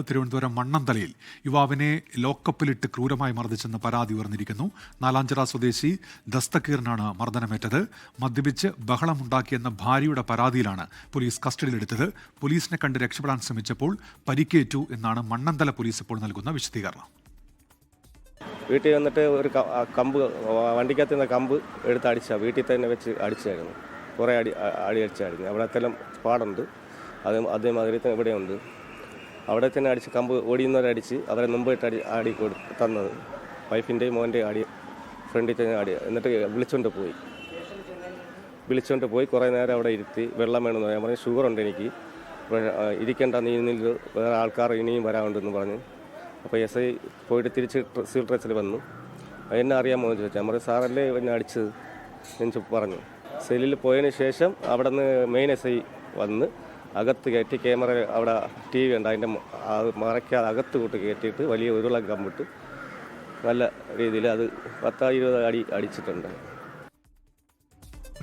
തിരുവനന്തപുരം മണ്ണന്തലയിൽ യുവാവിനെ ലോക്കപ്പിലിട്ട് ക്രൂരമായി മർദ്ദിച്ചെന്ന് പരാതി ഉയർന്നിരിക്കുന്നു. നാലാഞ്ചിറ സ്വദേശി ദസ്തക്കീറിനാണ് മർദ്ദനമേറ്റത്. മദ്യപിച്ച് ബഹളമുണ്ടാക്കിയെന്ന ഭാര്യയുടെ പരാതിയിലാണ് പോലീസ് കസ്റ്റഡിയിലെടുത്തത്. പോലീസിനെ കണ്ട് രക്ഷപ്പെടാൻ ശ്രമിച്ചപ്പോൾ പരിക്കേറ്റു എന്നാണ് മണ്ണന്തല പോലീസ് ഇപ്പോൾ നൽകുന്ന വിശദീകരണം. വീട്ടിൽ വന്നിട്ട് ഒരു കമ്പ് വണ്ടിക്കകത്ത് നിന്ന് കമ്പ് എടുത്ത് അടിച്ച വീട്ടിൽ തന്നെ വെച്ച് അടിച്ചായിരുന്നു. കുറേ അടി അടി അടിച്ചായിരുന്നു. അവിടെക്കെല്ലാം പാടുണ്ട്. അതേ അതേമാതിരി ഇവിടെയുണ്ട്. അവിടെ തന്നെ അടിച്ച് കമ്പ് ഓടിയുന്നവരടിച്ച് അവരെ മുമ്പായിട്ട് അടി ആടി കൊടു തന്നത്. വൈഫിന്റെയും മോന്റെയും ആടി ഫ്രണ്ടിൽ തന്നെ ആടി. എന്നിട്ട് വിളിച്ചുകൊണ്ട് പോയി. വിളിച്ചുകൊണ്ട് പോയി കുറേ നേരം അവിടെ ഇരുത്തി വെള്ളം വേണമെന്ന് പറയാൻ പറഞ്ഞു ഷുഗർ ഉണ്ട് എനിക്ക്. ഇരിക്കേണ്ട നീ നിന്നിൽ വേറെ ആൾക്കാർ ഇനിയും വരാനുണ്ടെന്ന് പറഞ്ഞ്. അപ്പോൾ എസ് ഐ പോയിട്ട് തിരിച്ച് സിവിൽ ഡ്രസ്സിൽ വന്നു. എന്നെ അറിയാമോ? എന്ന് ചോദിച്ചാൽ നമ്മൾ സാറല്ലേ എന്നെ അടിച്ചത്? എന്ന് പറഞ്ഞു. സെല്ലിൽ പോയതിന് ശേഷം അവിടെ നിന്ന് മെയിൻ എസ് ഐ വന്ന് അകത്ത് കയറ്റി ക്യാമറ അവിടെ ടി വി ഉണ്ട്. അതിന്റെ മറയ്ക്കാതെ അകത്ത് കൂട്ട് കയറ്റിയിട്ട് വലിയ ഉരുളം കമ്പിട്ട് നല്ല രീതിയിൽ അത് പത്താ ഇരുപത് അടി അടിച്ചിട്ടുണ്ട്.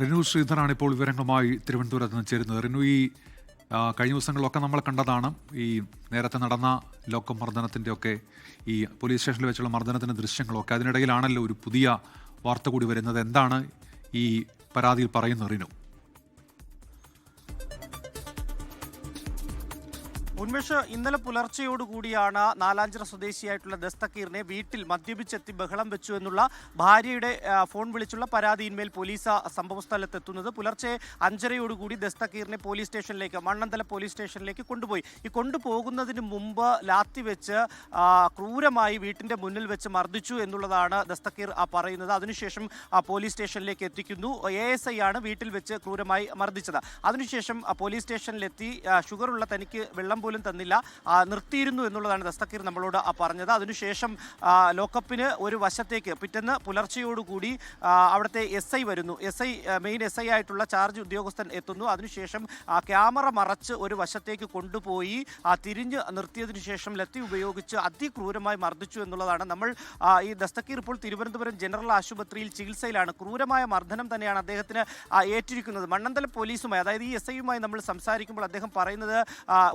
റിനു ശ്രീധറാണ് ഇപ്പോൾ വിവരങ്ങളുമായി തിരുവനന്തപുരത്ത് നിന്ന് ചേരുന്നത്. റിനു ഈ കഴിഞ്ഞ ദിവസങ്ങളിലൊക്കെ നമ്മൾ കണ്ടതാണ് ഈ നേരത്തെ നടന്ന ലോക്ക മർദ്ദനത്തിന്റെ ഒക്കെ ഈ പോലീസ് സ്റ്റേഷനിൽ വെച്ചുള്ള മർദ്ദനത്തിന്റെ ദൃശ്യങ്ങളൊക്കെ. അതിനിടയിലാണല്ലോ ഒരു പുതിയ വാർത്ത കൂടി വരുന്നത്. എന്താണ് ഈ പരാതിയിൽ പറയുന്നത് റിനു? ഉന്മേഷ് ഇന്നലെ പുലർച്ചെയോടുകൂടിയാണ് നാലാഞ്ചിറ സ്വദേശിയായിട്ടുള്ള ദസ്തക്കീറിനെ വീട്ടിൽ മദ്യപിച്ചെത്തി ബഹളം വെച്ചു എന്നുള്ള ഭാര്യയുടെ ഫോൺ വിളിച്ചുള്ള പരാതിയിന്മേൽ പോലീസ് ആ സംഭവസ്ഥലത്തെത്തുന്നത് പുലർച്ചെ അഞ്ചരയോടുകൂടി ദസ്തക്കീറിനെ പോലീസ് സ്റ്റേഷനിലേക്ക് മണ്ണന്തല പോലീസ് സ്റ്റേഷനിലേക്ക് കൊണ്ടുപോയി. ഈ കൊണ്ടുപോകുന്നതിന് മുമ്പ് ലാത്തി വെച്ച് ക്രൂരമായി വീട്ടിന്റെ മുന്നിൽ വെച്ച് മർദ്ദിച്ചു എന്നുള്ളതാണ് ദസ്തക്കീർ പറയുന്നത്. അതിനുശേഷം പോലീസ് സ്റ്റേഷനിലേക്ക് എത്തിക്കുന്നു. എ എസ് ഐ ആണ് വീട്ടിൽ വെച്ച് ക്രൂരമായി മർദ്ദിച്ചത്. അതിനുശേഷം പോലീസ് സ്റ്റേഷനിലെത്തി ഷുഗറുള്ള തനിക്ക് വെള്ളം പോലും തന്നില്ല. നിർത്തിയിരുന്നു എന്നുള്ളതാണ് ദസ്തക്കീർ നമ്മളോട് പറഞ്ഞത്. അതിനുശേഷം ലോക്കപ്പിന് ഒരു വശത്തേക്ക് പിറ്റേന്ന് പുലർച്ചയോടുകൂടി അവിടുത്തെ എസ് ഐ വരുന്നു. S I main S I ആയിട്ടുള്ള ചാർജ് ഉദ്യോഗസ്ഥൻ എത്തുന്നു. അതിനുശേഷം ക്യാമറ മറച്ച് ഒരു വശത്തേക്ക് കൊണ്ടുപോയി തിരിഞ്ഞ് നിർത്തിയതിനു ശേഷം ലത്തി ഉപയോഗിച്ച് അതിക്രൂരമായി മർദ്ദിച്ചു എന്നുള്ളതാണ് നമ്മൾ ഈ ദസ്തക്കീർ ഇപ്പോൾ തിരുവനന്തപുരം ജനറൽ ആശുപത്രിയിൽ ചികിത്സയിലാണ്. ക്രൂരമായ മർദ്ദനം തന്നെയാണ് അദ്ദേഹത്തിന് ഏറ്റിരിക്കുന്നത്. മണ്ണന്തല പോലീസുമായി അതായത് ഈ എസ് ഐയുമായി നമ്മൾ സംസാരിക്കുമ്പോൾ അദ്ദേഹം പറയുന്നത്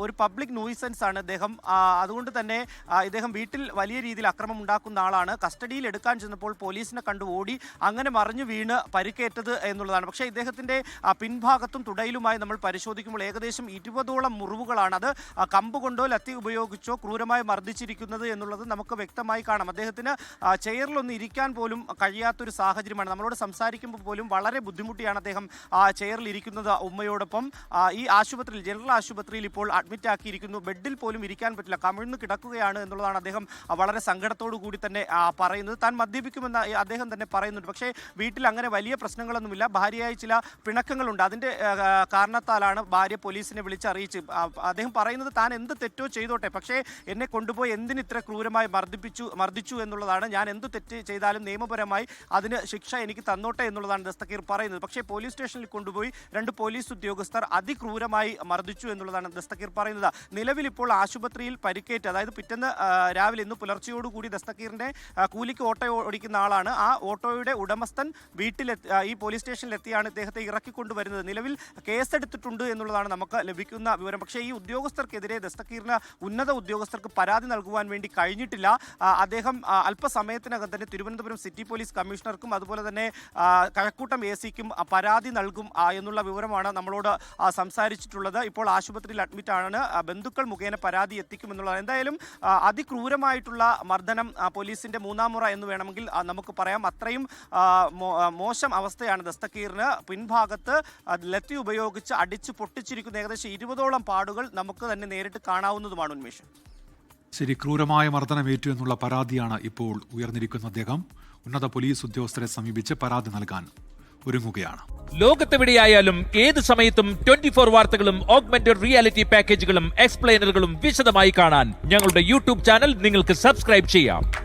ഒരു പബ്ലിക് നോയിസൻസ് ആണ് അദ്ദേഹം അതുകൊണ്ട് തന്നെ ഇദ്ദേഹം വീട്ടിൽ വലിയ രീതിയിൽ അക്രമം ഉണ്ടാക്കുന്ന ആളാണ്. കസ്റ്റഡിയിൽ എടുക്കാൻ ചെന്നപ്പോൾ പോലീസിനെ കണ്ടു ഓടി അങ്ങനെ മറിഞ്ഞു വീണ് പരിക്കേറ്റത് എന്നുള്ളതാണ്. പക്ഷേ ഇദ്ദേഹത്തിന്റെ പിൻഭാഗത്തും തുടയിലുമായി നമ്മൾ പരിശോധിക്കുമ്പോൾ ഏകദേശം ഇരുപതോളം മുറിവുകളാണ് അത് കമ്പ് കൊണ്ടോ ലത്തി ഉപയോഗിച്ചോ ക്രൂരമായി മർദ്ദിച്ചിരിക്കുന്നത് എന്നുള്ളത് നമുക്ക് വ്യക്തമായി കാണാം. അദ്ദേഹത്തിന് ചെയറിലൊന്ന് ഇരിക്കാൻ പോലും കഴിയാത്തൊരു സാഹചര്യമാണ്. നമ്മളോട് സംസാരിക്കുമ്പോൾ പോലും വളരെ ബുദ്ധിമുട്ടിയാണ് അദ്ദേഹം ചെയറിൽ ഇരിക്കുന്നത് ഉമ്മയോടൊപ്പം. ഈ ആശുപത്രിയിൽ ജനറൽ ആശുപത്രിയിൽ ഇപ്പോൾ അഡ്മിറ്റ് ആക്കിയിരിക്കുന്നു ബെഡിൽ പോലും ഇരിക്കാൻ പറ്റില്ല. കമിഴ്ന്ന് കിടക്കുകയാണ് എന്നുള്ളതാണ് അദ്ദേഹം വളരെ സങ്കടത്തോടു കൂടി തന്നെ പറയുന്നത്. താൻ മദ്യപിക്കുമെന്ന് അദ്ദേഹം തന്നെ പറയുന്നുണ്ട്. പക്ഷേ വീട്ടിൽ അങ്ങനെ വലിയ പ്രശ്നങ്ങളൊന്നുമില്ല. ഭാര്യയായി ചില പിണക്കങ്ങളുണ്ട്. അതിന്റെ കാരണത്താലാണ് ഭാര്യ പോലീസിനെ വിളിച്ചറിയിച്ച് അദ്ദേഹം പറയുന്നത് താൻ എന്ത് തെറ്റോ ചെയ്തോട്ടെ. പക്ഷേ എന്നെ കൊണ്ടുപോയി എന്തിന് ഇത്ര ക്രൂരമായി മർദ്ദിപ്പിച്ചു മർദ്ദിച്ചു എന്നുള്ളതാണ്. ഞാൻ എന്ത് തെറ്റ് ചെയ്താലും നിയമപരമായി അതിന് ശിക്ഷ എനിക്ക് തന്നോട്ടെ എന്നുള്ളതാണ് ദസ്തക്കീർ പറയുന്നത്. പക്ഷേ പോലീസ് സ്റ്റേഷനിൽ കൊണ്ടുപോയി രണ്ട് പോലീസ് ഉദ്യോഗസ്ഥർ അതിക്രൂരമായി മർദ്ദിച്ചു എന്നുള്ളതാണ് ദസ്തക്കീർ പറയുന്നത്. നിലവിൽ ഇപ്പോൾ ആശുപത്രിയിൽ പരിക്കേറ്റ് അതായത് പിറ്റേന്ന് രാവിലെ ഇന്ന് പുലർച്ചയോടുകൂടി ദസ്തക്കീറിന്റെ കൂലിക്ക് ഓട്ടോ ഓടിക്കുന്ന ആളാണ്. ആ ഓട്ടോയുടെ ഉടമസ്ഥൻ വീട്ടിൽ ഈ പോലീസ് സ്റ്റേഷനിലെത്തിയാണ് ഇദ്ദേഹത്തെ ഇറക്കിക്കൊണ്ടുവരുന്നത്. നിലവിൽ കേസെടുത്തിട്ടുണ്ട് എന്നുള്ളതാണ് നമുക്ക് ലഭിക്കുന്ന വിവരം. പക്ഷേ ഈ ഉദ്യോഗസ്ഥർക്കെതിരെ ദസ്തക്കീറിന് ഉന്നത ഉദ്യോഗസ്ഥർക്ക് പരാതി നൽകുവാൻ വേണ്ടി കഴിഞ്ഞിട്ടില്ല. അദ്ദേഹം അല്പസമയത്തിനകം തന്നെ തിരുവനന്തപുരം സിറ്റി പോലീസ് കമ്മീഷണർക്കും അതുപോലെ തന്നെ കഴക്കൂട്ടം എ സിക്കും പരാതി നൽകും എന്നുള്ള വിവരമാണ് നമ്മളോട് സംസാരിച്ചിട്ടുള്ളത്. ഇപ്പോൾ ആശുപത്രിയിൽ അഡ്മിറ്റ് ആണ് ആ, ബന്ധുക്കൾ മുഖേന പരാതി എത്തിക്കുമെന്നുള്ളത് എന്തായാലും അതിക്രൂരമായിട്ടുള്ള മർദ്ദനം പോലീസിന്റെ മൂന്നാം മുറ എന്ന് വേണമെങ്കിൽ നമുക്ക് പറയാം. അത്രയും മോശം അവസ്ഥയാണ് ദസ്തക്കീറിന് പിൻഭാഗത്ത് ലത്തി ഉപയോഗിച്ച് അടിച്ച് പൊട്ടിച്ചിരിക്കുന്ന ഏകദേശം ഇരുപതോളം പാടുകൾ നമുക്ക് തന്നെ നേരിട്ട് കാണാവുന്നതുമാണ് ഉന്മേഷം. ശരി ക്രൂരമായ മർദ്ദനമേറ്റു എന്നുള്ള പരാതിയാണ് ഇപ്പോൾ ഉയർന്നിരിക്കുന്ന അദ്ദേഹം. ഉന്നത പോലീസ് ഉദ്യോഗസ്ഥരെ സമീപിച്ച് പരാതി നൽകാൻ. ഒരുങ്ങുകയാണ്. ലോകത്തെവിടെയായാലും ഏത് സമയത്തും ട്വന്റി ഫോർ വാർത്തകളും ഓഗ്മെന്റഡ് റിയാലിറ്റി പാക്കേജുകളും എക്സ്പ്ലെയിനറുകളും വിശദമായി കാണാൻ ഞങ്ങളുടെ യൂട്യൂബ് ചാനൽ നിങ്ങൾക്ക് സബ്സ്ക്രൈബ് ചെയ്യാം.